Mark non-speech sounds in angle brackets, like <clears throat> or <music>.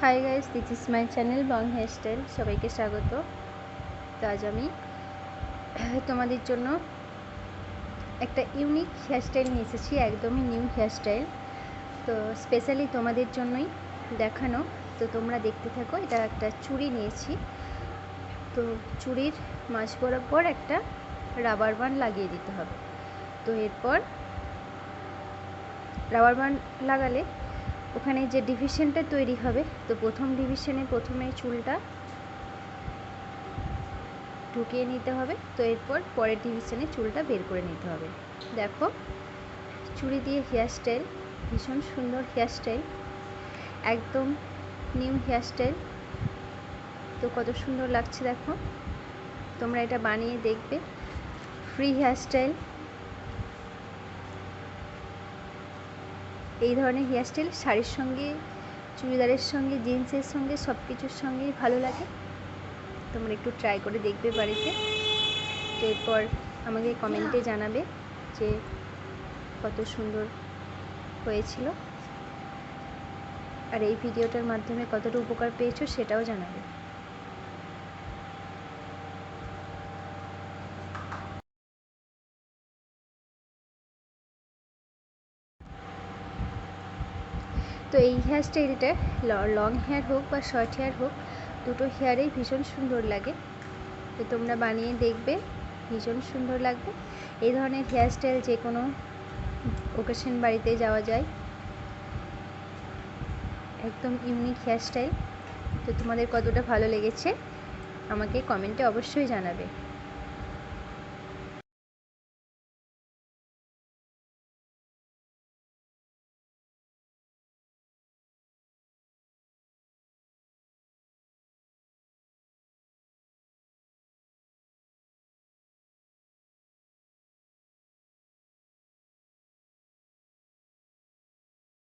Hi guys this is my channel Bong hairstyle সবাইকে স্বাগত। তো আজ আমি, <clears throat> তোমাদের জন্য একটা ইউনিক হেয়ারস্টাইল নিয়ে এসেছি, একদমই নিউ হেয়ারস্টাইল তো স্পেশালি তোমাদের জন্যই দেখানো। তো তোমরা দেখতে থাকো, এটা একটা চুড়ি নিয়েছি। তো চুড়ির মাঝ বরাবর একটা রাবার বান্ড লাগিয়ে দিতে হবে। তো এরপর রাবার বান্ড লাগালে ওখানে যে ডিভিশনটা তৈরি হবে, তো প্রথম ডিভিশনে প্রথমে চুলটা ঢুকিয়ে নিতে হবে, তো এরপর পরের ডিভিশনে চুলটা বের করে নিতে হবে। দেখো, চুড়ি দিয়ে হেয়ারস্টাইল ভীষণ সুন্দর হেয়ারস্টাইল একদম নিউ হেয়ারস্টাইল তো কত সুন্দর লাগছে দেখো। তোমরা এটা বানিয়ে দেখবে ফ্রি হেয়ারস্টাইল এই ধরনের হেয়ারস্টাইল, শাড়ির সঙ্গে, চুড়িদারের সঙ্গে, জিন্সের সঙ্গে সব কিছুর সঙ্গেই ভালো লাগে। তোমরা একটু ট্রাই করে দেখবে বাড়িতে। তো এরপর আমাকে কমেন্টে জানাবে যে কত সুন্দর হয়েছিল। আর এই ভিডিওটার মাধ্যমে কতটা উপকার পেয়েছ সেটাও জানাবে। তো এই হেয়ার হেয়ারস্টাইলটা লং হেয়ার হোক বা শর্ট হেয়ার হোক, দুটো হেয়ারেই ভীষণ সুন্দর লাগে। তো তোমরা বানিয়ে দেখবে, ভীষণ সুন্দর লাগবে। এই ধরনের হেয়ারস্টাইল যে কোনো ওকেশন বাড়িতে যাওয়া যায়। একদম ইউনিক হেয়ারস্টাইল তো তোমাদের কতটা ভালো লেগেছে, আমাকে কমেন্টে অবশ্যই জানাবে।